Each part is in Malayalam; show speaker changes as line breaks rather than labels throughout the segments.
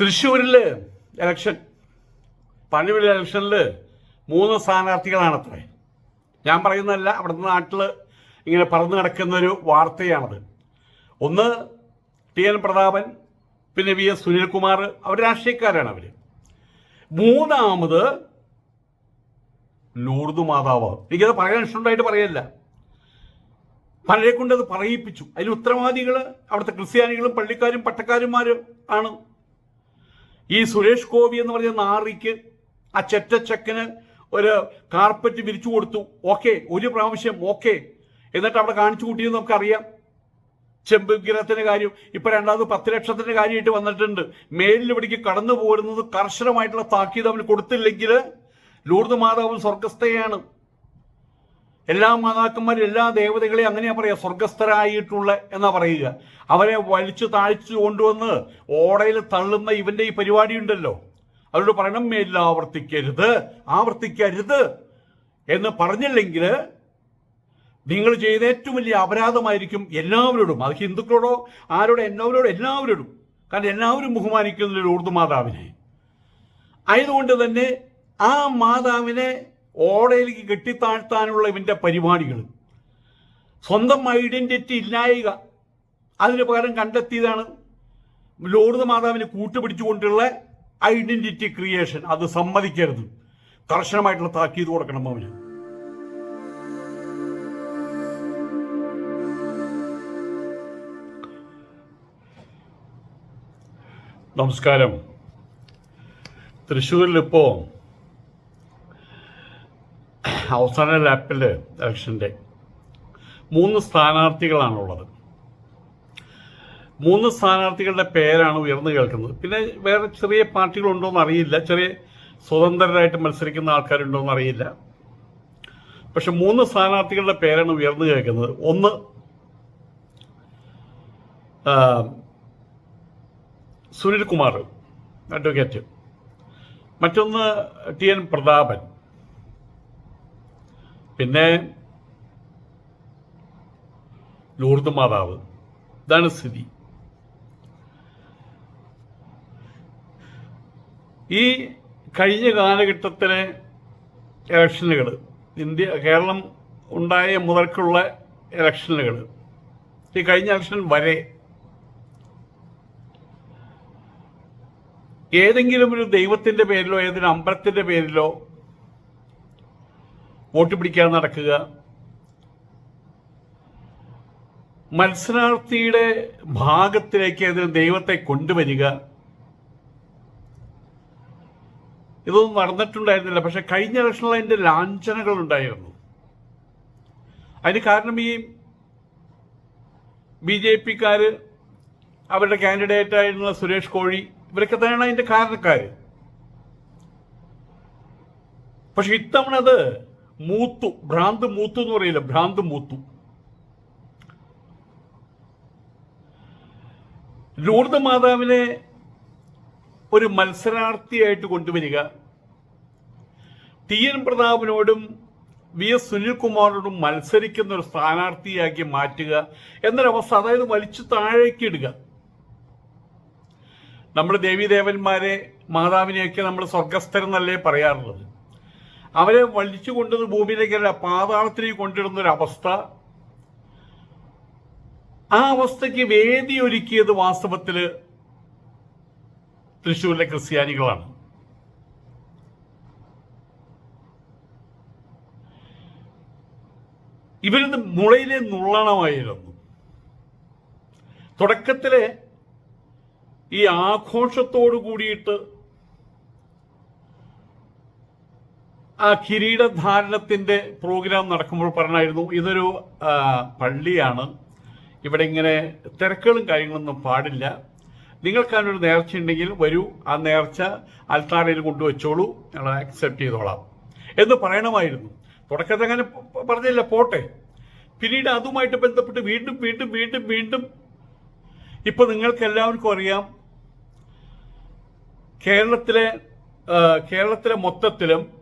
തൃശ്ശൂരിൽ ഇലക്ഷൻ പണിവിളി ഇലക്ഷനിൽ മൂന്ന് സ്ഥാനാർത്ഥികളാണത്രേ. ഞാൻ പറയുന്നതല്ല അവിടുത്തെ നാട്ടിൽ ഇങ്ങനെ പറന്നു കിടക്കുന്നൊരു വാർത്തയാണത്. ഒന്ന് ടി എൻ പ്രതാപൻ പിന്നെ വി എസ് സുനിൽകുമാർ അവർ രാഷ്ട്രീയക്കാരാണ് അവർ മൂന്നാമത് ലൂർദ് മാതാവ്. എനിക്കത് പറയാൻ ഇഷ്ടമുണ്ടായിട്ട് പറയല്ല. പലരെ കൊണ്ട് അത് പറയിപ്പിച്ചു. അതിന് ഉത്തരവാദികൾ അവിടുത്തെ ക്രിസ്ത്യാനികളും പള്ളിക്കാരും പട്ടക്കാരുമാരും ആണ്. ഈ സുരേഷ് ഗോപി എന്ന് പറഞ്ഞ നാറിക്ക് ആ ചെറ്റച്ചക്കന് ഒരു കാർപ്പറ്റ് വിരിച്ചു കൊടുത്തു. ഓക്കെ ഒരു പ്രാവശ്യം ഓക്കെ. എന്നിട്ട് അവിടെ കാണിച്ചു കൂട്ടിയെന്ന് നമുക്കറിയാം. ചെമ്പ് വിഗ്രഹത്തിന്റെ കാര്യം. ഇപ്പൊ രണ്ടാമത് പത്ത് ലക്ഷത്തിന്റെ കാര്യമായിട്ട് വന്നിട്ടുണ്ട്. മേലിൽ ഇവിടേക്ക് കടന്നു പോരുന്നത് കർശനമായിട്ടുള്ള താക്കീത് അവന് കൊടുത്തില്ലെങ്കിൽ ലൂർദ് മാതാവ് സ്വർഗസ്ഥയാണ്. എല്ലാ മാതാക്കന്മാരും എല്ലാ ദേവതകളെയും അങ്ങനെയാ പറയുക സ്വർഗസ്ഥരായിട്ടുള്ള എന്നാ പറയുക. അവരെ വലിച്ചു താഴ്ച കൊണ്ടുവന്ന് ഓടയിൽ തള്ളുന്ന ഇവന്റെ ഈ പരിപാടി ഉണ്ടല്ലോ അവരോട് പറയണം മേലിൽ ആവർത്തിക്കരുത് ആവർത്തിക്കരുത്. എന്ന് പറഞ്ഞില്ലെങ്കിൽ നിങ്ങൾ ചെയ്ത ഏറ്റവും വലിയ അപരാധമായിരിക്കും എല്ലാവരോടും. അത് ഹിന്ദുക്കളോടോ ആരോടോ എല്ലാവരോടും എല്ലാവരോടും. കാരണം എല്ലാവരും ബഹുമാനിക്കുന്ന ഒരു ഉറുദു മാതാവിനെ. ആയതുകൊണ്ട് തന്നെ ആ മാതാവിനെ ഓടയിലേക്ക് കെട്ടിത്താഴ്ത്താനുള്ള ഇവന്റെ പരിപാടികൾ. സ്വന്തം ഐഡന്റിറ്റി ഇല്ലായക. അതിന് പകരം കണ്ടെത്തിയതാണ് ലോർഡ് മാതാവിനെ കൂട്ടുപിടിച്ചുകൊണ്ടുള്ള ഐഡന്റിറ്റി ക്രിയേഷൻ. അത് സമ്മതിക്കരുത്. കർശനമായിട്ടുള്ള താക്കീത് കൊടുക്കണം അവന് നമസ്കാരം. തൃശ്ശൂരിലിപ്പോൾ അവസാന ലാപ്പിൽ ഇലക്ഷന്റെ മൂന്ന് സ്ഥാനാർത്ഥികളാണുള്ളത്. മൂന്ന് സ്ഥാനാർത്ഥികളുടെ പേരാണ് ഉയർന്നു കേൾക്കുന്നത്. പിന്നെ വേറെ ചെറിയ പാർട്ടികളുണ്ടോയെന്ന് അറിയില്ല. ചെറിയ സ്വതന്ത്രരായിട്ട് മത്സരിക്കുന്ന ആൾക്കാരുണ്ടോയെന്ന് അറിയില്ല. പക്ഷെ മൂന്ന് സ്ഥാനാർത്ഥികളുടെ പേരാണ് ഉയർന്നു കേൾക്കുന്നത്. ഒന്ന് സുനിൽ കുമാർ അഡ്വക്കേറ്റ്. മറ്റൊന്ന് ടി എൻ പ്രതാപൻ. പിന്നെ ലൂർദ് മാതാവ്. ഇതാണ് സ്ഥിതി. ഈ കഴിഞ്ഞ കാലഘട്ടത്തിലെ ഇലക്ഷനുകൾ ഇന്ത്യ കേരളം ഉണ്ടായ മുതൽക്കുള്ള ഇലക്ഷനുകൾ ഈ കഴിഞ്ഞ ഇലക്ഷൻ വരെ ഏതെങ്കിലും ഒരു ദൈവത്തിന്റെ പേരിലോ ഏതൊരു അമ്പലത്തിന്റെ പേരിലോ വോട്ട് പിടിക്കാൻ നടക്കുക. മത്സരാർത്ഥിയുടെ ഭാഗത്തിലേക്ക് അതിന് ദൈവത്തെ കൊണ്ടുവരിക. ഇതൊന്നും നടന്നിട്ടുണ്ടായിരുന്നില്ല. പക്ഷെ കഴിഞ്ഞ ഇലക്ഷനിൽ അതിന്റെ ലാഞ്ചനകൾ ഉണ്ടായിരുന്നു അതിന് കാരണം ഈ ബി ജെ പിക്കാര് അവരുടെ കാൻഡിഡേറ്റ് ആയിരുന്ന സുരേഷ് കോഴി ഇവരൊക്കെ തന്നെയാണ് അതിന്റെ കാരണക്കാര്. പക്ഷെ ഇത്തവണ അത് മൂത്തു ഭ്രാന്ത് മൂത്തു എന്ന് പറയില്ല? ഭ്രാന്ത് മൂത്തു. ലൂർദ് മാതാവിനെ ഒരു മത്സരാർത്ഥിയായിട്ട് കൊണ്ടുവരിക. ടി എൻ പ്രതാപിനോടും വി എസ് സുനിൽകുമാറിനോടും മത്സരിക്കുന്ന ഒരു സ്ഥാനാർത്ഥിയാക്കി മാറ്റുക എന്നൊരവസ്ഥ അതായത് വലിച്ചു താഴേക്ക് ഇടുക. നമ്മുടെ ദേവീദേവന്മാരെ മാതാവിനെയൊക്കെ നമ്മൾ സ്വർഗസ്ഥരെന്നല്ലേ പറയാറുള്ളത്. അവരെ വലിച്ചു കൊണ്ടുവന്ന് ഭൂമിയിലേക്കല്ല പാതാളത്തിലേക്ക് കൊണ്ടിടുന്ന ഒരു അവസ്ഥ. ആ അവസ്ഥയ്ക്ക് വേദി ഒരുക്കിയത് വാസ്തവത്തിൽ തൃശ്ശൂരിലെ ക്രിസ്ത്യാനികളാണ്. ഇവരിന്ന് മുളയിലെ നുള്ളണമായിരുന്നു. തുടക്കത്തിലെ ഈ ആഘോഷത്തോടു കൂടിയിട്ട് ആ കിരീടധാരണത്തിന്റെ പ്രോഗ്രാം നടക്കുമ്പോൾ പറഞ്ഞായിരുന്നു ഇതൊരു പള്ളിയാണ്. ഇവിടെ ഇങ്ങനെ തിരക്കുകളും കാര്യങ്ങളൊന്നും പാടില്ല. നിങ്ങൾക്കതിനൊരു നേർച്ച ഉണ്ടെങ്കിൽ വരൂ. ആ നേർച്ച അൽത്താരയിൽ കൊണ്ടുവച്ചോളൂ. ഞങ്ങൾ അക്സെപ്റ്റ് ചെയ്തോളാം. എന്ന് പറയണമായിരുന്നു. തുടക്കത്തെ അങ്ങനെ പറഞ്ഞില്ല പോട്ടെ. പിന്നീട് അതുമായിട്ട് ബന്ധപ്പെട്ട് വീണ്ടും വീണ്ടും വീണ്ടും വീണ്ടും ഇപ്പൊ നിങ്ങൾക്ക് എല്ലാവർക്കും അറിയാം കേരളത്തിലെ കേരളത്തിലെ മൊത്തത്തിലും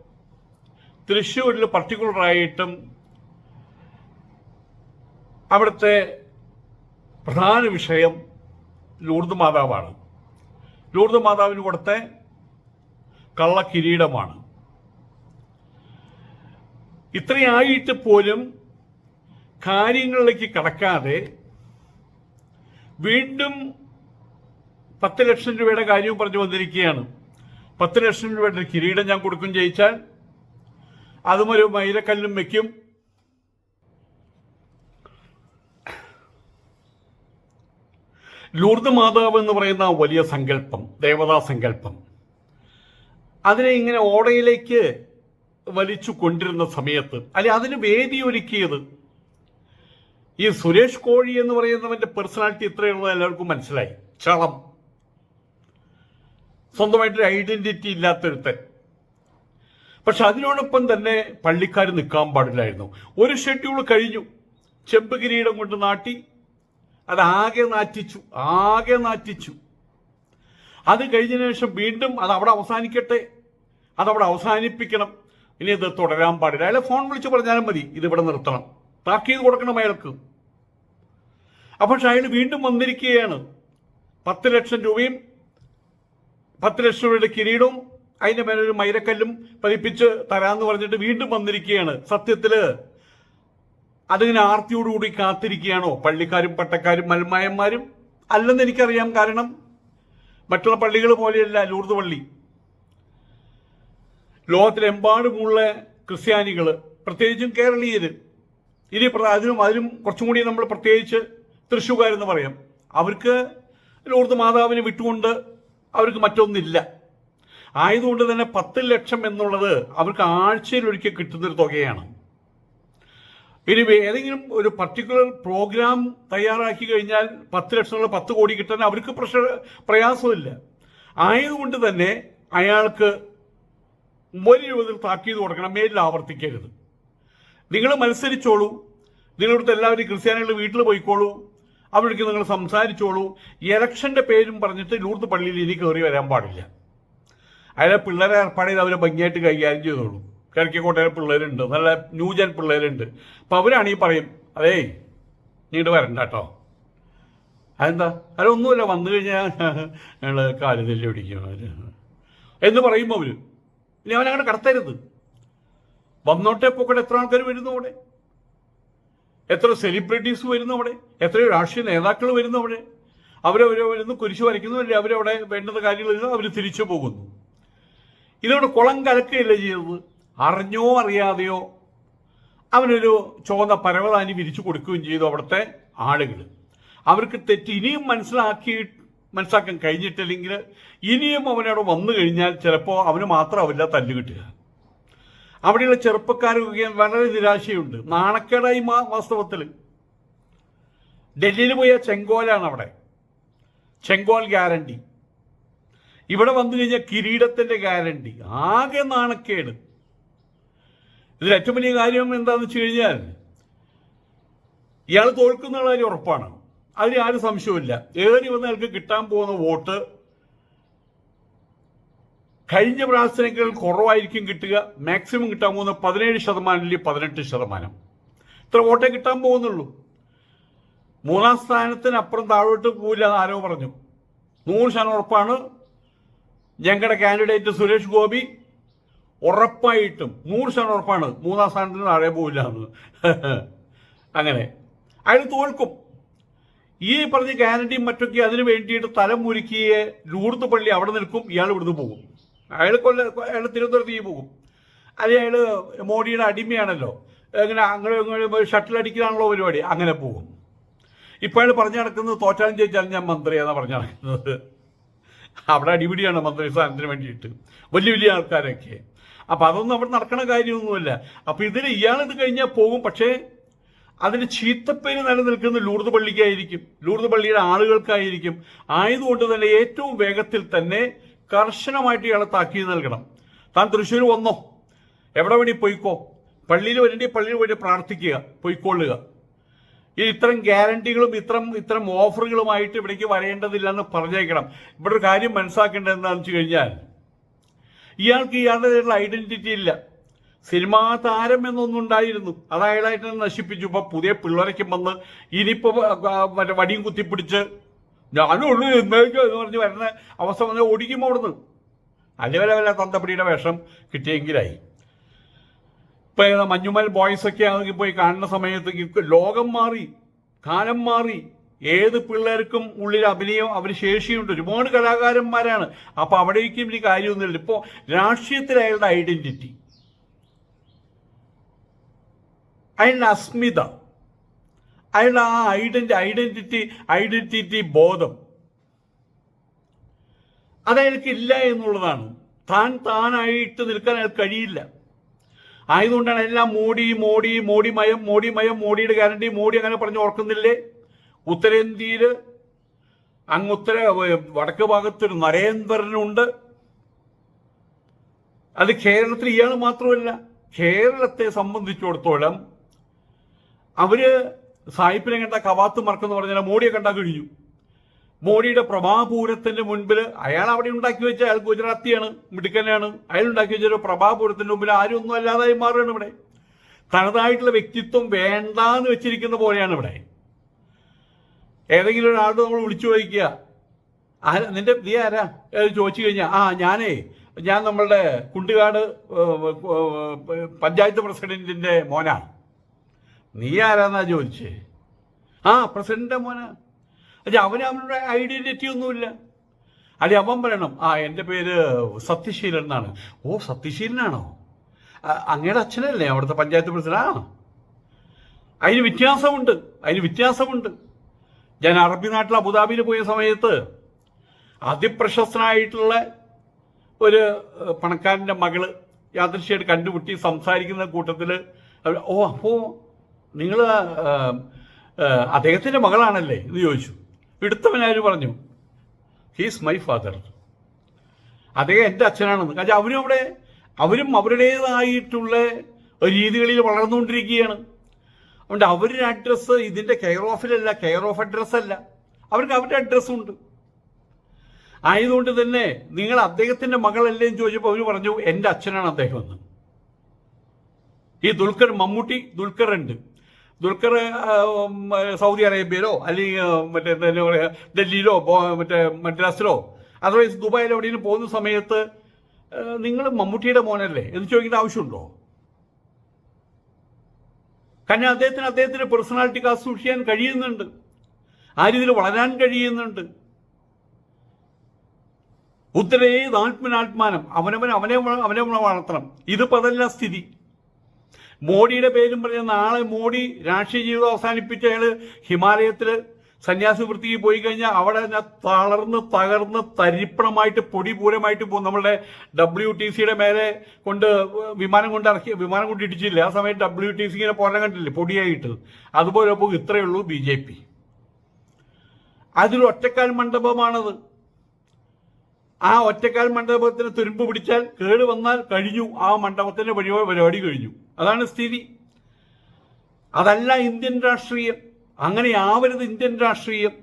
തൃശ്ശൂരിൽ പർട്ടിക്കുലറായിട്ടും അവിടുത്തെ പ്രധാന വിഷയം ലൂർദ് മാതാവാണ്. ലൂർദ് മാതാവിന് കൊടുത്ത കള്ള കിരീടമാണ് ഇത്രയായിട്ട് പോലും കാര്യങ്ങളിലേക്ക് കടക്കാതെ വീണ്ടും പത്ത് ലക്ഷം രൂപയുടെ കാര്യവും പറഞ്ഞു വന്നിരിക്കുകയാണ്. പത്ത് ലക്ഷം രൂപയുടെ കിരീടം ഞാൻ കൊടുക്കും ജയിച്ചാൽ അതും ഒരു മൈലക്കല്ലും വെക്കും. ലൂർദ് മാതാവ് എന്ന് പറയുന്ന വലിയ സങ്കല്പം ദേവതാ സങ്കല്പം. അതിനെ ഇങ്ങനെ ഓടയിലേക്ക് വലിച്ചു കൊണ്ടിരുന്ന സമയത്ത് അല്ലെ അതിന് വേദി ഒരുക്കിയത് ഈ സുരേഷ് കോഴി എന്ന് പറയുന്നവന്റെ പേഴ്സണാലിറ്റി ഇത്രയുള്ളത് എല്ലാവർക്കും മനസ്സിലായി. ചളം. സ്വന്തമായിട്ടൊരു ഐഡന്റിറ്റി ഇല്ലാത്തൊരുത്തൻ. പക്ഷെ അതിനോടൊപ്പം തന്നെ പള്ളിക്കാർ നിൽക്കാൻ പാടില്ലായിരുന്നു. ഒരു ഷെഡ്യൂൾ കഴിഞ്ഞു. ചെമ്പ് കിരീടം കൊണ്ട് നാട്ടി. അതാകെ നാറ്റിച്ചു. ആകെ നാറ്റിച്ചു. അത് കഴിഞ്ഞതിന് ശേഷം വീണ്ടും അത് അവിടെ അവസാനിക്കട്ടെ. അതവിടെ അവസാനിപ്പിക്കണം. ഇനി ഇത് തുടരാൻ പാടില്ല. അയാളെ ഫോൺ വിളിച്ച് പറഞ്ഞാലും മതി. ഇതിവിടെ നിർത്തണം. താക്കീത് കൊടുക്കണം അയാൾക്ക്. അപ്പോൾ അയാൾ വീണ്ടും വന്നിരിക്കുകയാണ്. പത്ത് ലക്ഷം രൂപയും പത്ത് ലക്ഷം രൂപയുടെ കിരീടവും അതിന്റെ മേലെ ഒരു മൈരക്കല്ലും പതിപ്പിച്ച് തരാന്ന് പറഞ്ഞിട്ട് വീണ്ടും വന്നിരിക്കുകയാണ്. സത്യത്തിൽ അതിങ്ങനെ ആർത്തിയോടുകൂടി കാത്തിരിക്കുകയാണോ? പള്ളിക്കാരും പട്ടക്കാരും മൽമായന്മാരും അല്ലെന്ന് എനിക്കറിയാം കാരണം മറ്റുള്ള പള്ളികൾ പോലെയല്ല ലൂർദ് പള്ളി. ലോകത്തിലെമ്പാടുമുള്ള ക്രിസ്ത്യാനികൾ പ്രത്യേകിച്ചും കേരളീയര്. ഇനി അതിനും അതിനും കുറച്ചും കൂടി നമ്മൾ പ്രത്യേകിച്ച് തൃശ്ശൂകാരെന്ന് പറയാം. അവർക്ക് ലൂർദ് മാതാവിനെ വിട്ടുകൊണ്ട് അവർക്ക് മറ്റൊന്നില്ല. ആയതുകൊണ്ട് തന്നെ പത്ത് ലക്ഷം എന്നുള്ളത് അവർക്ക് ആഴ്ചയിൽ ഒരിക്കൽ കിട്ടുന്നൊരു തുകയാണ്. ഇനി ഏതെങ്കിലും ഒരു പർട്ടിക്കുലർ പ്രോഗ്രാം തയ്യാറാക്കി കഴിഞ്ഞാൽ പത്ത് ലക്ഷമുള്ള പത്ത് കോടി കിട്ടാൻ അവർക്ക് പ്രഷർ പ്രയാസമില്ല. ആയതുകൊണ്ട് തന്നെ അയാൾക്ക് ഒരു രൂപത്തിൽ താക്കീത് കൊടുക്കണം മേലിൽ ആവർത്തിക്കരുത്. നിങ്ങൾ മത്സരിച്ചോളൂ. നിങ്ങളിവിടുത്തെ എല്ലാവരും ക്രിസ്ത്യാനികളുടെ വീട്ടിൽ പോയിക്കോളൂ. അവിടേക്ക് നിങ്ങൾ സംസാരിച്ചോളൂ. ഇലക്ഷന്റെ പേരും പറഞ്ഞിട്ട് ലൂർത്ത് പള്ളിയിൽ ഇനി കയറി വരാൻ പാടില്ല. അയാളെ പിള്ളേരെ ഏർപ്പാട് ചെയ്ത് അവരെ ഭംഗിയായിട്ട് കൈകാര്യം ചെയ്തോളൂ. കിഴക്കിക്കോട്ടയിലെ പിള്ളേരുണ്ട്. നല്ല ന്യൂജൻ പിള്ളേരുണ്ട്. അപ്പോൾ അവരാണെങ്കിൽ പറയും അതേ നീണ്ട് വരണ്ട കേട്ടോ അതെന്താ? അതൊന്നുമില്ല വന്നു കഴിഞ്ഞാൽ ഞങ്ങൾ കാലുതല്ലി പിടിക്കും അവർ. എന്ന് പറയുമ്പോൾ അവർ ഇനി അവൻ അങ്ങോട്ട് കടത്തരുത്. വന്നോട്ടെ പോക്കട്ടെ എത്ര ആൾക്കാർ വരുന്നു അവിടെ? എത്ര സെലിബ്രിറ്റീസ് വരുന്നു അവിടെ? എത്ര രാഷ്ട്രീയ നേതാക്കൾ വരുന്നു അവിടെ? അവരവരെ വരുന്നു കുരിശ് വരയ്ക്കുന്നു അവരവിടെ വേണ്ടുന്ന കാര്യങ്ങൾ അവർ തിരിച്ചു പോകുന്നു. ഇതോടെ കുളം കലക്കുകയല്ല ചെയ്തത്? അറിഞ്ഞോ അറിയാതെയോ? അവനൊരു ചുവന്ന പരവതാനി വിരിച്ചു കൊടുക്കുകയും ചെയ്തു അവിടുത്തെ ആളുകൾ അവർക്ക് തെറ്റ് ഇനിയും മനസ്സിലാക്കി മനസ്സിലാക്കാൻ കഴിഞ്ഞിട്ടില്ലെങ്കിൽ ഇനിയും അവനവിടെ വന്നു കഴിഞ്ഞാൽ ചിലപ്പോൾ അവന് മാത്രമാവില്ല തല്ലു കിട്ടുക. അവിടെയുള്ള ചെറുപ്പക്കാരൊക്കെ വളരെ നിരാശയുണ്ട്. നാണക്കേടായി വാസ്തവത്തിൽ. ഡൽഹിയിൽ പോയ ചെങ്കോലാണ് അവിടെ. ചെങ്കോൽ ഗ്യാരണ്ടി. ഇവിടെ വന്നു കഴിഞ്ഞാൽ കിരീടത്തിന്റെ ഗ്യാരണ്ടി ആകെ നാണക്കേട്. ഇതിൽ ഏറ്റവും വലിയ കാര്യം എന്താണെന്ന് വെച്ച് കഴിഞ്ഞാൽ ഇയാൾ തോൽക്കുന്ന കാര്യം ഉറപ്പാണ്. അതിന് ആരും സംശയമില്ല ഏറി വന്ന ഇയാൾക്ക് കിട്ടാൻ പോകുന്ന വോട്ട് കഴിഞ്ഞ പ്രാവശ്യത്തേക്കാൾ കുറവായിരിക്കും കിട്ടുക. മാക്സിമം കിട്ടാൻ പോകുന്ന പതിനേഴ് ശതമാനം അല്ലെങ്കിൽ പതിനെട്ട് ശതമാനം. ഇത്ര വോട്ടേ കിട്ടാൻ പോകുന്നുള്ളൂ. മൂന്നാം സ്ഥാനത്തിന് അപ്പുറം താഴോട്ട് പോവില്ല ആരോ പറഞ്ഞു. നൂറ് ശതമാനം ഉറപ്പാണ്. ഞങ്ങളുടെ കാൻഡിഡേറ്റ് സുരേഷ് ഗോപി ഉറപ്പായിട്ടും നൂറ് ശതമാനം ഉറപ്പാണ്. മൂന്നാം സ്ഥാനത്തിന് താഴെ പോവില്ല എന്ന്. അങ്ങനെ. അയാൾ തോൽക്കും. ഈ പറഞ്ഞ ഗ്യാരണ്ടിയും മറ്റൊക്കെ അതിനു വേണ്ടിയിട്ട് തലം ഒരുക്കിയ ലൂർത്ത് പള്ളി അവിടെ നിൽക്കും. ഇയാൾ ഇവിടുന്ന് പോകും. അയാൾ കൊല്ല അയാൾ തിരുവനന്തപുരത്തേക്ക് പോകും. അല്ലെങ്കിൽ അയാൾ മോഡിയുടെ അടിമയാണല്ലോ. അങ്ങനെ അങ്ങനെ ഇങ്ങനെ ഷട്ടിൽ അടിക്കലാണല്ലോ പരിപാടി. അങ്ങനെ പോകും. ഇപ്പോൾ അയാൾ പറഞ്ഞു നടക്കുന്നത് തോറ്റാലും ജയിച്ചാലും ഞാൻ മന്ത്രിയാണെന്നാണ് പറഞ്ഞു നടക്കുന്നത്. അവിടെ അടിപിടിയാണ് മന്ത്രി സ്ഥാനത്തിന് വേണ്ടിയിട്ട്. വലിയ വലിയ ആൾക്കാരൊക്കെ. അപ്പം അതൊന്നും അവിടെ നടക്കണ കാര്യമൊന്നുമല്ല. അപ്പം ഇതിൽ ഇയാളിത് കഴിഞ്ഞാൽ പോകും. പക്ഷേ അതിന് ചീത്തപ്പേര് നിലനിൽക്കുന്ന ലൂർദ് പള്ളിക്കായിരിക്കും. ലൂർദ് പള്ളിയുടെ ആളുകൾക്കായിരിക്കും. ആയതുകൊണ്ട് തന്നെ ഏറ്റവും വേഗത്തിൽ തന്നെ കർശനമായിട്ട് ഇയാളെ താക്കീത് നൽകണം. താൻ തൃശ്ശൂർ വന്നോ? എവിടെ വേണ്ടി പോയിക്കോ? പള്ളിയിൽ വരേണ്ടി പള്ളിയിൽ വേണ്ടി പ്രാർത്ഥിക്കുക പൊയ്ക്കൊള്ളുക. ഈ ഗ്യാരണ്ടികളും ഇത്രയും ഇത്തരം ഓഫറുകളുമായിട്ട് ഇവിടേക്ക് വരേണ്ടതില്ലെന്ന് പറഞ്ഞേക്കണം. ഇവിടെ ഒരു കാര്യം മനസ്സിലാക്കേണ്ടത് എന്താണെന്ന് വെച്ച് കഴിഞ്ഞാൽ ഇയാൾക്ക് ഇയാളുടേതായിട്ടുള്ള ഐഡന്റിറ്റി ഇല്ല. സിനിമാ താരം എന്നൊന്നും ഉണ്ടായിരുന്നു. അത് അയാളായിട്ട് നശിപ്പിച്ചു. ഇപ്പൊ പുതിയ പിള്ളേരൊക്കെ വന്ന് ഇനിയിപ്പോ മറ്റേ വടിയും കുത്തിപ്പിടിച്ച് ഞാനും ഉള്ളു എന്നേക്കും എന്ന് പറഞ്ഞ് വരുന്ന അവസ്ഥ വന്ന് ഓടിക്കും അവിടുന്ന്. അല്ലെ വല്ല തന്തപ്പടിയുടെ വേഷം കിട്ടിയെങ്കിലായി. ഇപ്പൊ മഞ്ഞുമൽ ബോയ്സ് ഒക്കെ ആണെങ്കിൽ പോയി കാണുന്ന സമയത്ത് ലോകം മാറി കാലം മാറി. ഏത് പിള്ളേർക്കും ഉള്ളിൽ അഭിനയം അവർ ശേഷിയുണ്ട്. ഒരുപാട് കലാകാരന്മാരാണ്. അപ്പോൾ അവിടേക്കും ഇനി കാര്യമൊന്നുമില്ല. ഇപ്പോൾ രാഷ്ട്രീയത്തിൽ അയാളുടെ ഐഡന്റിറ്റി. അയാളുടെ അസ്മിത. അയാളുടെ ആ ഐഡന്റി ഐഡന്റിറ്റി ഐഡന്റിറ്റി ബോധം. അതയാൾക്ക് ഇല്ല എന്നുള്ളതാണ്. താൻ താനായിട്ട് നിൽക്കാൻ അയാൾക്ക് കഴിയില്ല. ആയതുകൊണ്ടാണ് എല്ലാം മോഡി മോഡി മോഡി മയം മോഡി മയം മോഡിയുടെ ഗ്യാരണ്ടി മോഡി അങ്ങനെ പറഞ്ഞ് ഓർക്കുന്നില്ലേ? ഉത്തരേന്ത്യയിൽ അങ്ങ് ഉത്തര വടക്ക് ഭാഗത്തൊരു നരേന്ദ്രനുണ്ട്. അത് കേരളത്തിൽ ഇയാൾ മാത്രമല്ല കേരളത്തെ സംബന്ധിച്ചിടത്തോളം അവർ സായിപ്പിനെ കണ്ട കവാത്ത് മറക്കെന്ന് പറഞ്ഞാൽ മോഡിയെ കണ്ടാൽ കഴിഞ്ഞു. മോഡിയുടെ പ്രഭാപൂരത്തിന്റെ മുൻപിൽ അയാൾ അവിടെ ഉണ്ടാക്കി വെച്ച അയാൾ ഗുജറാത്തിയാണ് മിടുക്കനാണ്. അയാൾ ഉണ്ടാക്കി വെച്ച ഒരു പ്രഭാപൂരത്തിന്റെ മുമ്പിൽ ആരും ഒന്നും അല്ലാതായി മാറുകയാണ് ഇവിടെ. തനതായിട്ടുള്ള വ്യക്തിത്വം വേണ്ടാന്ന് വെച്ചിരിക്കുന്ന പോലെയാണ് ഇവിടെ. ഏതെങ്കിലും ഒരാളോട് നമ്മൾ വിളിച്ചു ചോദിക്കുക. ആരാ നിന്റെ നീ ആരാ? ചോദിച്ചു കഴിഞ്ഞാൽ ആ ഞാനേ ഞാൻ നമ്മളുടെ കുണ്ടുകാട് പഞ്ചായത്ത് പ്രസിഡന്റിന്റെ മോനാണ് നീ ആരാന്നാ ചോദിച്ചേ? ആ പ്രസിഡന്റിന്റെ മോനാ. അല്ല അവന് അവരുടെ ഐഡന്റിറ്റി ഒന്നുമില്ല. അല്ലെ അവൻ പറയണം ആ എന്റെ പേര് സത്യശീലൻ എന്നാണ്. ഓ സത്യശീലനാണോ? അങ്ങയുടെ അച്ഛനല്ലേ അവിടുത്തെ പഞ്ചായത്ത് പ്രസിഡന്റ്? ആ. അതിന് വ്യത്യാസമുണ്ട് അതിന് വ്യത്യാസമുണ്ട്. ഞാൻ അറബി നാട്ടിൽ അബുദാബിയിൽ പോയ സമയത്ത് അതിപ്രശസ്തനായിട്ടുള്ള ഒരു പണക്കാരന്റെ മകൾ യാദൃശ്യമായിട്ട് കണ്ടുമുട്ടി സംസാരിക്കുന്ന കൂട്ടത്തിൽ ഓ അപ്പോൾ നിങ്ങൾ അദ്ദേഹത്തിന്റെ മകളാണല്ലേ? എന്ന് ചോദിച്ചു. എടുത്തവനാര് പറഞ്ഞു? ഹീസ് മൈ ഫാദർ അദ്ദേഹം എന്റെ അച്ഛനാണെന്ന്. കാരണം അവരും അവിടെ അവരും അവരുടേതായിട്ടുള്ള രീതികളിൽ വളർന്നുകൊണ്ടിരിക്കുകയാണ്. അതുകൊണ്ട് അവരുടെ അഡ്രസ്സ് ഇതിന്റെ കെയർ ഓഫിലല്ല കെയർ ഓഫ് അഡ്രസ്സ് അല്ല. അവർക്ക് അവരുടെ അഡ്രസ്സും ഉണ്ട്. ആയതുകൊണ്ട് തന്നെ നിങ്ങൾ അദ്ദേഹത്തിന്റെ മകളല്ലേ എന്ന് ചോദിച്ചപ്പോൾ അവർ പറഞ്ഞു എന്റെ അച്ഛനാണ് അദ്ദേഹം എന്ന് ഈ ദുൽഖർ മമ്മൂട്ടി ദുൽഖർ ഉണ്ട് ദുൽഖർ സൗദി അറേബ്യയിലോ അല്ലെങ്കിൽ മറ്റേ ഡൽഹിയിലോ മറ്റേ മദ്രാസിലോ അതർവൈസ് ദുബായിലോ എവിടെയെങ്കിലും പോകുന്ന സമയത്ത് നിങ്ങൾ മമ്മൂട്ടിയുടെ മോനല്ലേ? എന്ന് ചോദിക്കേണ്ട ആവശ്യമുണ്ടോ? കാരണം അദ്ദേഹത്തിന് അദ്ദേഹത്തിന്റെ പേഴ്സണാലിറ്റി കാസ് സൂക്ഷിക്കാൻ കഴിയുന്നുണ്ട്. ആ രീതിയിൽ വളരാൻ കഴിയുന്നുണ്ട്. ഉത്തരേ ആത്മനാത്മാനം അവനവൻ അവനെ അവനെ വളർത്തണം. ഇത് അതല്ല സ്ഥിതി. മോഡിയുടെ പേരും പറഞ്ഞ നാളെ മോഡി രാഷ്ട്രീയ ജീവിതം അവസാനിപ്പിച്ച അയാൾ ഹിമാലയത്തിൽ സന്യാസി വൃത്തിക്ക് പോയി കഴിഞ്ഞാൽ അവിടെ തളർന്ന് തകർന്ന് തരിപ്പണമായിട്ട് പൊടി പൂരമായിട്ട് പോകും. നമ്മളുടെ ഡബ്ല്യു ടി സിയുടെ മേലെ കൊണ്ട് വിമാനം കൊണ്ട് ഇറക്കി വിമാനം കൊണ്ട് ഇടിച്ചില്ല. ആ സമയത്ത് ഡബ്ല്യു ടി സി ഇങ്ങനെ പോരാൻ കണ്ടില്ലേ? പൊടിയായിട്ട്. അതുപോലെ പോകും. ഇത്രയേ ഉള്ളൂ ബി ജെ പി. അതിലൊറ്റക്കാൽ മണ്ഡപമാണത്. ആ ഒറ്റക്കാൽ മണ്ഡപത്തിന് തുരുമ്പ് പിടിച്ചാൽ കേട് വന്നാൽ കഴിഞ്ഞു. ആ മണ്ഡപത്തിന്റെ പരിപാടി കഴിഞ്ഞു. അതാണ് സ്ഥിതി. അതല്ല ഇന്ത്യൻ രാഷ്ട്രീയം. അങ്ങനെ ആവരുത് ഇന്ത്യൻ രാഷ്ട്രീയം.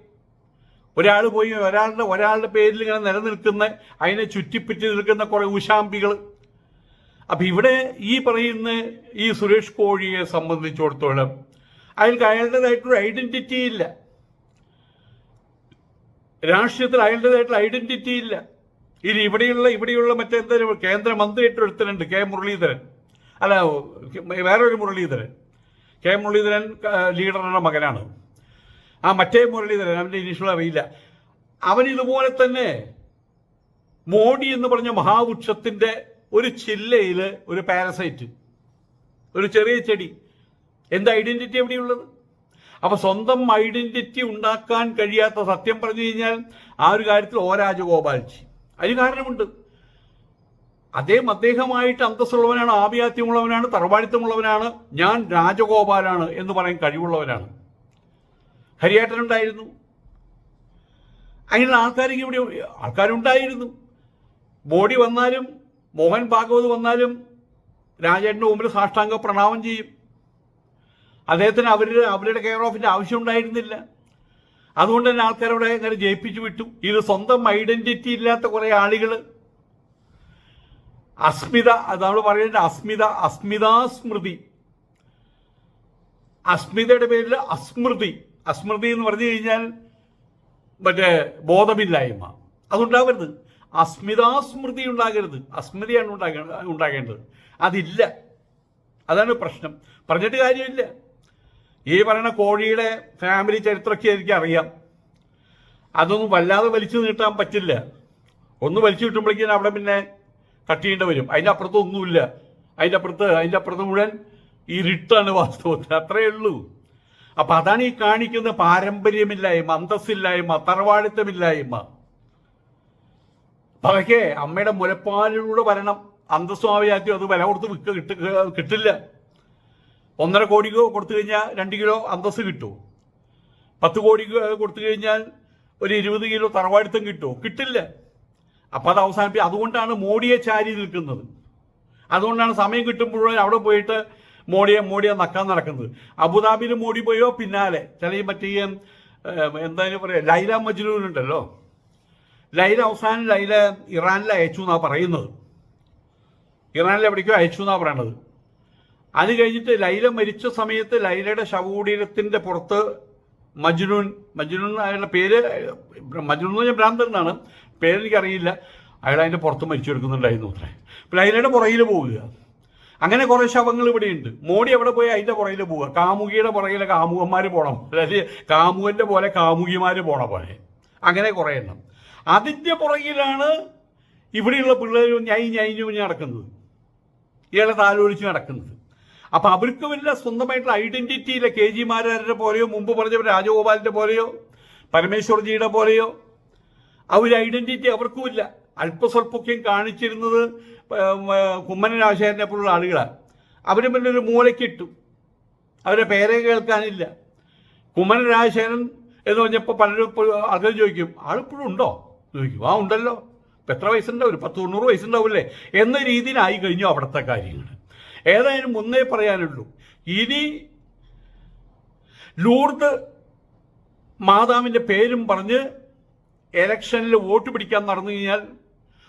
ഒരാൾ പോയി ഒരാളുടെ ഒരാളുടെ പേരിൽ ഇങ്ങനെ നിലനിൽക്കുന്ന അതിനെ ചുറ്റിപ്പറ്റി നിൽക്കുന്ന കുറെ ഉശാമ്പികൾ അപ്പൊ ഇവിടെ ഈ പറയുന്ന ഈ സുരേഷ് കോഴിയെ സംബന്ധിച്ചിടത്തോളം അയാൾക്ക് അയാളുടേതായിട്ടൊരു ഐഡന്റിറ്റി ഇല്ല രാഷ്ട്രീയത്തിൽ അയാളുടേതായിട്ടുള്ള ഐഡന്റിറ്റി ഇല്ല ഇനി ഇവിടെയുള്ള ഇവിടെയുള്ള മറ്റെന്തെങ്കിലും കേന്ദ്രമന്ത്രിയായിട്ട് ഒരുത്തനുണ്ട് കെ മുരളീധരൻ. അല്ല വേറൊരു മുരളീധരൻ. കെ മുരളീധരൻ ലീഡറുടെ മകനാണ്. ആ മറ്റേ മുരളീധരൻ അവന്റെ ഇനീഷ്യൽ അറിയില്ല. അവൻ ഇതുപോലെ തന്നെ മോഡി എന്ന് പറഞ്ഞ മഹാവൃക്ഷത്തിന്റെ ഒരു ചില്ലയിൽ ഒരു പാരസൈറ്റ് ഒരു ചെറിയ ചെടി. എന്ത് ഐഡന്റിറ്റി എവിടെയുള്ളത്? അപ്പൊ സ്വന്തം ഐഡന്റിറ്റി ഉണ്ടാക്കാൻ കഴിയാത്ത സത്യം പറഞ്ഞു കഴിഞ്ഞാൽ ആ ഒരു കാര്യത്തിൽ ഓ രാജഗോപാൽജി. അതിന് കാരണമുണ്ട്. അദ്ദേഹം അദ്ദേഹമായിട്ട് അന്തസ്സുള്ളവനാണ് ആഭിയാത്യമുള്ളവനാണ് തറവാടിത്തമുള്ളവനാണ് ഞാൻ രാജഗോപാലാണ് എന്ന് പറയാൻ കഴിവുള്ളവനാണ്. ഹരിയാട്ടനുണ്ടായിരുന്നു. അങ്ങനെയുള്ള ആൾക്കാർക്ക് ഇവിടെ ആൾക്കാരുണ്ടായിരുന്നു. ബോഡി വന്നാലും മോഹൻ ഭാഗവത് വന്നാലും രാജേട്ടന്റെ മുമ്പിൽ സാഷ്ടാംഗ പ്രണാമം ചെയ്യും. അദ്ദേഹത്തിന് അവരുടെ അവരുടെ കെയർ ഓഫിന്റെ ആവശ്യം ഉണ്ടായിരുന്നില്ല. അതുകൊണ്ട് തന്നെ ആൾക്കാരവിടെ അങ്ങനെ ജയിപ്പിച്ചു വിട്ടു. ഇത് സ്വന്തം ഐഡന്റിറ്റി ഇല്ലാത്ത കുറെ ആളുകൾ അസ്മിത നമ്മൾ പറയുന്നത് അസ്മിത അസ്മിതാ സ്മൃതി. അസ്മിതയുടെ പേരിൽ അസ്മൃതി. അസ്മൃതി എന്ന് പറഞ്ഞു കഴിഞ്ഞാൽ മറ്റേ ബോധമില്ലായ്മ. അതുണ്ടാവരുത്. അസ്മിതാസ്മൃതി ഉണ്ടാകരുത്. അസ്മൃതിയാണ് ഉണ്ടാകേണ്ടത്. അതില്ല. അതാണ് പ്രശ്നം. പറഞ്ഞിട്ട് കാര്യമില്ല. ഈ പറയുന്ന കോഴിയുടെ ഫാമിലി ചരിത്രമൊക്കെ എനിക്ക് അറിയാം. അതൊന്നും വല്ലാതെ വലിച്ചു നീട്ടാൻ പറ്റില്ല. ഒന്ന് വലിച്ചു കിട്ടുമ്പോഴേക്കും അവിടെ പിന്നെ കട്ട് വരും. അതിന്റെ അപ്പുറത്ത് ഒന്നുമില്ല. അതിന്റെ അപ്പുറത്ത് അതിന്റെ അപ്പുറത്ത് മുഴുവൻ ഇരുട്ടാണ് വാസ്തവത്തിൽ. അത്രയേ ഉള്ളൂ. അപ്പം അതാണ് ഈ കാണിക്കുന്ന പാരമ്പര്യമില്ലായ്മ അന്തസ്സില്ലായ്മ തറവാളിത്തമില്ലായ്മ അതൊക്കെ അമ്മയുടെ മുലപ്പാലിലൂടെ വരണം. അന്തസ്വാമിയാക്കി അത് വില കൊടുത്ത് വിൽക്ക കിട്ട കിട്ടില്ല. ഒന്നര കോടി കൊടുത്തു കഴിഞ്ഞാൽ രണ്ട് കിലോ അന്തസ് കിട്ടുമോ പത്ത് കോടി കൊടുത്തു കഴിഞ്ഞാൽ ഒരു ഇരുപത് കിലോ തറവാടിത്തം കിട്ടുമോ കിട്ടില്ല. അപ്പം അത് അവസാനിപ്പിക്കും. അതുകൊണ്ടാണ് മോഡിയെ ചാരി നിൽക്കുന്നത്. അതുകൊണ്ടാണ് സമയം കിട്ടുമ്പോഴും അവിടെ പോയിട്ട് മോഡിയെ മോഡിയെ നക്കാൻ നടക്കുന്നത്. അബുദാബിയിൽ മോഡി പോയോ? പിന്നാലെ. ചില മറ്റേ എന്തായാലും പറയാ? ലൈല മജ്നൂൻ ഉണ്ടല്ലോ ലൈല അവസാനം ലൈല ഇറാനിൽ അയച്ചു എന്നാണ് പറയുന്നത്. ഇറാനിൽ എവിടേക്കോ അയച്ചു എന്നാണ് പറയണത്. അത് കഴിഞ്ഞിട്ട് ലൈല മരിച്ച സമയത്ത് ലൈലയുടെ ശവകുടീരത്തിന്റെ പുറത്ത് മജ്നുൻ മജ്നുൻ അയാളുടെ പേര് മജ്നുൻ എന്ന് പറഞ്ഞാൽ ഭ്രാന്തൻ എന്നാണ്. പേരെനിക്കറിയില്ല. അയാൾ അതിന്റെ പുറത്ത് മരിച്ചു എടുക്കുന്നുണ്ടായിരുന്നു അത്രേ. അപ്പം ലൈലയുടെ പുറകിൽ പോവുക. അങ്ങനെ കുറേ ശവങ്ങൾ ഇവിടെയുണ്ട്. മോഡി അവിടെ പോയി അതിന്റെ പുറകിൽ പോവുക. കാമുകിയുടെ പുറകിലെ കാമുകന്മാർ പോണം. അതായത് കാമുകന്റെ പോലെ കാമുകിമാർ പോണ പോലെ. അങ്ങനെ കുറേ എണ്ണം. അതിന്റെ പുറകിലാണ് ഇവിടെയുള്ള പിള്ളേർ ഞൈ ഞൈഞ്ഞു നടക്കുന്നത്. ഇയാളെ താലോലിച്ച് നടക്കുന്നത്. അപ്പൊ അവർക്ക് വല്ല സ്വന്തമായിട്ടുള്ള ഐഡന്റിറ്റിയിലെ കെ ജി മാരാരുടെ പോലെയോ മുമ്പ് പറഞ്ഞ രാജഗോപാലിന്റെ പോലെയോ പരമേശ്വർജിയുടെ പോലെയോ ആ ഒരു ഐഡന്റിറ്റി അവർക്കുമില്ല അല്പസ്വല്പൊക്കെയും കാണിച്ചിരുന്നത് കുമ്മനൻ ആശയനെ പോലുള്ള ആളുകളാണ് അവരും പിന്നെ ഒരു മൂലക്കിട്ടു. അവരുടെ പേരെ കേൾക്കാനില്ല. കുമ്മനൻ രാജശേഖരൻ എന്ന് പറഞ്ഞപ്പോൾ പലരും ആൾക്കാർ ചോദിക്കും ആളിപ്പോഴും ഉണ്ടോ? ചോദിക്കും ആ ഉണ്ടല്ലോ. ഇപ്പം എത്ര വയസ്സുണ്ടാവും? ഒരു പത്ത് തൊണ്ണൂറ് വയസ്സുണ്ടാവില്ലേ? എന്ന രീതിയിലായി കഴിഞ്ഞു അവിടുത്തെ കാര്യങ്ങൾ. ഏതായാലും ഒന്നേ പറയാനുള്ളൂ. ഇനി ലൂർദ് മാതാവിന്റെ പേരും പറഞ്ഞ് എലക്ഷനിൽ വോട്ട് പിടിക്കാൻ നടന്നു കഴിഞ്ഞാൽ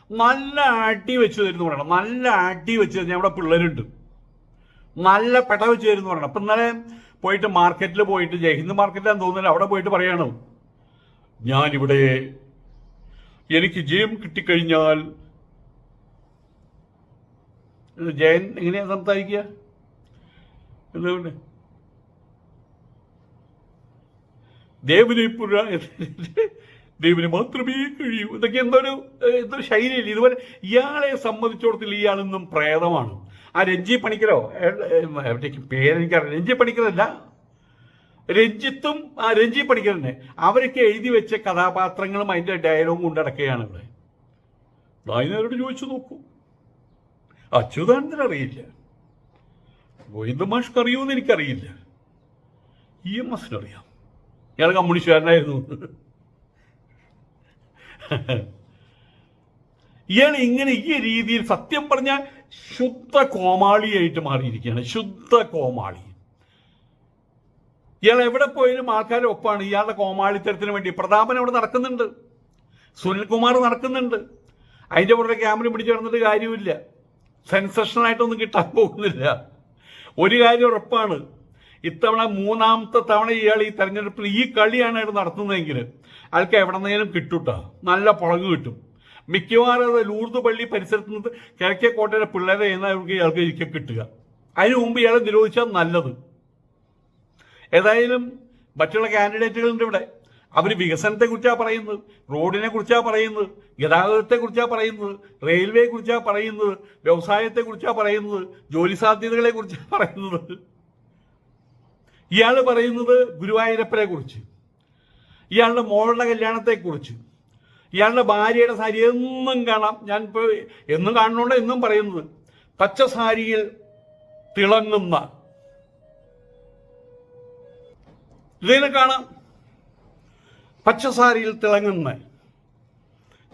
നല്ല അടി വെച്ച് തരുന്നു പറയണം. നല്ല അടി വെച്ച് തരുന്ന അവിടെ പിള്ളേരുണ്ട്. നല്ല പെട വെച്ച് തരുന്നു പറയണം. അപ്പം ഇന്നലെ പോയിട്ട് മാർക്കറ്റിൽ പോയിട്ട് ജയ്ഹിന്ദ് മാർക്കറ്റിലാന്ന് തോന്നുന്നില്ല. അവിടെ പോയിട്ട് പറയണം. ഞാനിവിടെ എനിക്ക് ജയം കിട്ടിക്കഴിഞ്ഞാൽ ജയൻ എങ്ങനെയാ സംസാരിക്കുക? എന്തുകൊണ്ട്? ദേവനെ മാത്രമേ കഴിയൂ. ഇതൊക്കെ എന്തൊരു എന്തൊരു ശൈലിയില്ല? ഇതുപോലെ ഇയാളെ സംബന്ധിച്ചിടത്തിൽ ഇയാളെന്നും പ്രേതമാണ്. ആ രഞ്ജി പണിക്കരോ? പേരെനിക്കറിയാം രഞ്ജി പണിക്കരല്ല. രഞ്ജിത്തും ആ രഞ്ജി പണിക്കരനെ. അവരൊക്കെ എഴുതി വെച്ച കഥാപാത്രങ്ങളും അതിന്റെ ഡയലോഗും കൊണ്ടടക്കുകയാണ് ഇവിടെ. നായനാരോട് ചോദിച്ചു നോക്കൂ. അച്യുതാനന്ദൻ അറിയില്ല. ഗോവിന്ദ മാഷ്ക്ക് അറിയുമെന്ന് എനിക്കറിയില്ല. ഇ എം എസിനറിയാം ഇയാൾ കമ്മ്യൂണിസ്റ്റുകാരനായിരുന്നു. ഇയാൾ ഇങ്ങനെ ഈ രീതിയിൽ സത്യം പറഞ്ഞാൽ ശുദ്ധ കോമാളിയായിട്ട് മാറിയിരിക്കുകയാണ്. ശുദ്ധ കോമാളി. ഇയാൾ എവിടെ പോയാലും ആൾക്കാരുടെ ഒപ്പാണ്. ഇയാളുടെ കോമാളിത്തരത്തിന് വേണ്ടി പ്രതാപൻ അവിടെ നടക്കുന്നുണ്ട്. സുനിൽകുമാർ നടക്കുന്നുണ്ട്. അതിന്റെ പുറത്തെ ക്യാമറ പിടിച്ചു കിടന്നിട്ട് കാര്യമില്ല സെൻസേഷനായിട്ടൊന്നും കിട്ടാൻ പോകുന്നില്ല. ഒരു കാര്യം ഉറപ്പാണ്. ഇത്തവണ മൂന്നാമത്തെ തവണ ഇയാൾ ഈ തെരഞ്ഞെടുപ്പിൽ ഈ കളിയാണ് അയാൾ നടത്തുന്നതെങ്കിൽ അയാൾക്ക് എവിടെന്നെങ്കിലും കിട്ടൂട്ടാ. നല്ല പുളക് കിട്ടും. മിക്കവാറും അത് ലൂർദ് പള്ളി പരിസരത്ത് നിന്ന് കിഴക്കേ കോട്ടയുടെ പിള്ളേരെ ചെയ്യുന്നവർക്ക് ഇയാൾക്ക് ഇരിക്കെ കിട്ടുക. അതിനു മുമ്പ് ഇയാളെ നിരോധിച്ചാൽ നല്ലത്. ഏതായാലും മറ്റുള്ള കാൻഡിഡേറ്റുകളുണ്ട് ഇവിടെ അവർ വികസനത്തെ കുറിച്ചാണ് പറയുന്നത് റോഡിനെ കുറിച്ചാണ് പറയുന്നത് ഗതാഗതത്തെ കുറിച്ചാണ് പറയുന്നത് റെയിൽവേയെ കുറിച്ചാണ് പറയുന്നത് വ്യവസായത്തെ കുറിച്ചാണ് പറയുന്നത് ജോലി സാധ്യതകളെ കുറിച്ചാണ് പറയുന്നത്. ഇയാൾ പറയുന്നത് ഗുരുവായൂരപ്പനെ കുറിച്ച് ഇയാളുടെ മോളുടെ കല്യാണത്തെ കുറിച്ച് ഇയാളുടെ ഭാര്യയുടെ സാരി എന്നും കാണാം. ഞാൻ ഇപ്പോൾ എന്നും കാണുന്നുണ്ട് എന്നും പറയുന്നത് പച്ച സാരിയിൽ തിളങ്ങുന്ന ഇതിനെ കാണാം. പച്ച സാരിയിൽ തിളങ്ങുന്ന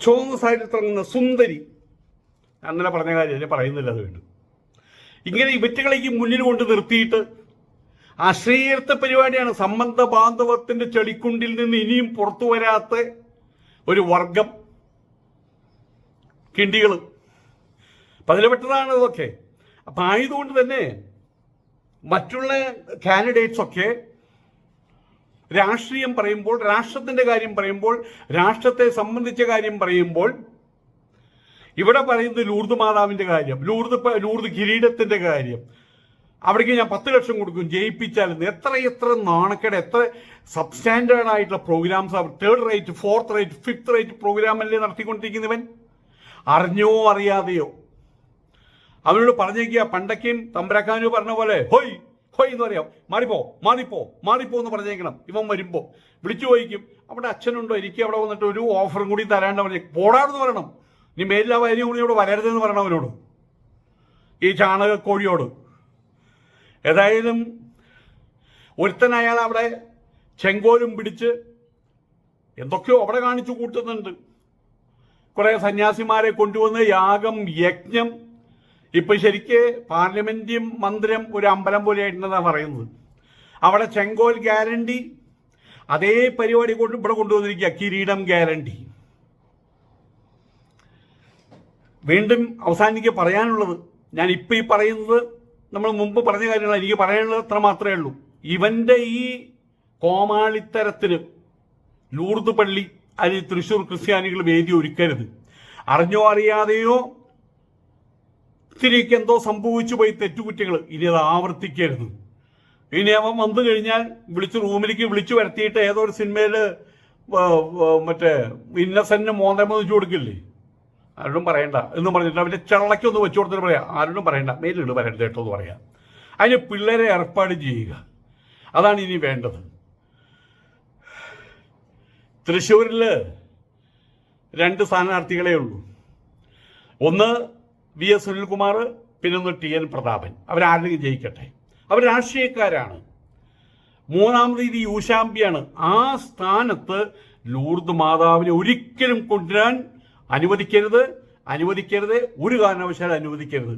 ചുവന്ന സാരിയിൽ തിളങ്ങുന്ന സുന്ദരി. അങ്ങനെ പറഞ്ഞ കാര്യം പറയുന്നില്ല അത് വീണ്ടും. ഇങ്ങനെ ഇവറ്റുകളേക്ക് മുന്നിൽ കൊണ്ട് നിർത്തിയിട്ട് അശ്രീയർത്ഥ പരിപാടിയാണ് സംബന്ധ ബാന്ധവത്തിന്റെ ചെളിക്കുണ്ടിൽ നിന്ന് ഇനിയും പുറത്തു വരാത്ത ഒരു വർഗം കിണ്ടികൾ പതിലപ്പെട്ടതാണ് ഇതൊക്കെ അപ്പം ആയതുകൊണ്ട് തന്നെ മറ്റുള്ള കാൻഡിഡേറ്റ്സ് ഒക്കെ രാഷ്ട്രീയം പറയുമ്പോൾ രാഷ്ട്രത്തിന്റെ കാര്യം പറയുമ്പോൾ രാഷ്ട്രത്തെ സംബന്ധിച്ച കാര്യം പറയുമ്പോൾ ഇവിടെ പറയുന്നത് ലൂർദ് മാതാവിന്റെ കാര്യം ലൂർദ് ലൂർദ് കിരീടത്തിന്റെ കാര്യം. അവിടേക്ക് ഞാൻ പത്ത് ലക്ഷം കൊടുക്കും ജയിപ്പിച്ചാൽ എത്ര എത്ര നാണക്കേട് എത്ര സബ്സ്റ്റാൻഡേർഡ് ആയിട്ടുള്ള programmes third rate fourth rate fifth rate programme അല്ലേ നടത്തിക്കൊണ്ടിരിക്കുന്നവൻ? അറിഞ്ഞോ അറിയാതെയോ? അവനോട് പറഞ്ഞേക്കുക പണ്ടൊക്കെയും തമ്പരക്കാനു പറഞ്ഞ പോലെ ഹോയ് ഹോയ് എന്ന് പറയാം മാറിപ്പോ മാറിപ്പോ മാറിപ്പോ എന്ന് പറഞ്ഞേക്കണം. ഇവൻ വരുമ്പോ. വിളിച്ചു ചോദിക്കും അവിടെ അച്ഛനുണ്ടോ? എനിക്ക് അവിടെ വന്നിട്ട് ഒരു ഓഫറും കൂടി തരാണ്ട് പറഞ്ഞു. പോടാന്ന് പറയണം. നീ മേലിൽ ആ വരിയും കൂടി ഇവിടെ വരരുതെന്ന് പറയണം അവനോട്. ഈ ചാണക കോഴിയോട് ഏതായാലും ഒരുത്തൻ അയാൾ അവിടെ ചെങ്കോലും പിടിച്ച് എന്തൊക്കെയോ അവിടെ കാണിച്ചു കൂട്ടുന്നുണ്ട്. കുറേ സന്യാസിമാരെ കൊണ്ടുവന്ന് യാഗം യജ്ഞം ഇപ്പൊ ശരിക്ക് പാർലമെന്റും മന്ദിരം ഒരു അമ്പലം പോലെ പോലെയായിട്ടുണ്ടെന്നാണ് പറയുന്നത്. അവിടെ ചെങ്കോൽ ഗ്യാരണ്ടി അതേ പരിപാടി കൊണ്ട് ഇവിടെ കൊണ്ടുവന്നിരിക്കുക കിരീടം ഗ്യാരണ്ടി. വീണ്ടും അവസാനിക്ക് പറയാനുള്ളത് ഞാൻ ഇപ്പൊ ഈ പറയുന്നത് നമ്മൾ മുമ്പ് പറഞ്ഞ കാര്യങ്ങൾ എനിക്ക് പറയാനുള്ളത് അത്ര മാത്രമേ ഉള്ളൂ. ഇവന്റെ ഈ കോമാളിത്തരത്തിന് ലൂർദ് പള്ളി അതിൽ തൃശൂർ ക്രിസ്ത്യാനികൾ വേദി ഒരുക്കരുത്. അറിഞ്ഞോ അറിയാതെയോ ഇത്തിരിക്ക് എന്തോ സംഭവിച്ചു പോയി തെറ്റുകുറ്റികൾ ഇനി അത് ആവർത്തിക്കരുത്. ഇനി അവൻ വന്നു കഴിഞ്ഞാൽ വിളിച്ച് റൂമിലേക്ക് വിളിച്ചു വരുത്തിയിട്ട് ഏതോ ഒരു സിനിമയിൽ മറ്റേ ഇന്നസെന്റിന് മോന്തം വെച്ചു കൊടുക്കില്ലേ? ആരോടും പറയണ്ട എന്ന് പറഞ്ഞിട്ട് അവന്റെ ചള്ളക്കൊന്ന് വെച്ചു കൊടുത്തിട്ട് പറയാം. ആരോടും പറയണ്ട. മേലിട്ട് പറയണ്ട കേട്ടോ എന്ന് പറയാം. അതിന് പിള്ളേരെ ഏർപ്പാട് ചെയ്യുക. അതാണ് ഇനി വേണ്ടത്. തൃശ്ശൂരിൽ രണ്ട് സ്ഥാനാർത്ഥികളേ ഉള്ളൂ. ഒന്ന് വി എസ് സുനിൽകുമാർ പിന്നൊന്ന് ടി എൻ പ്രതാപൻ. അവരാരെങ്കിലും ജയിക്കട്ടെ. അവർ രാഷ്ട്രീയക്കാരാണ്. മൂന്നാം രീതി യൂശാമ്പിയാണ് ആ സ്ഥാനത്ത് ലൂർദ് മാതാവിനെ ഒരിക്കലും കൊണ്ടുവരാൻ അനുവദിക്കരുത്. അനുവദിക്കരുത്. ഒരു കാരണവശാലും അനുവദിക്കരുത്.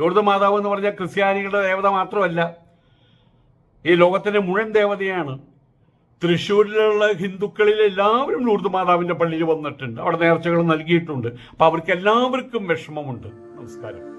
ലൂർദ് മാതാവ് എന്ന് പറഞ്ഞാൽ ക്രിസ്ത്യാനികളുടെ ദേവത മാത്രമല്ല. ഈ ലോകത്തിന്റെ മുഴുവൻ ദേവതയാണ്. തൃശ്ശൂരിലുള്ള ഹിന്ദുക്കളിൽ എല്ലാവരും ലൂർദ് മാതാവിന്റെ പള്ളിയിൽ വന്നിട്ടുണ്ട്. അവിടെ നേർച്ചകൾ നൽകിയിട്ടുണ്ട്. അപ്പോൾ അവർക്ക് എല്ലാവർക്കും വിഷമമുണ്ട്. നമസ്കാരം.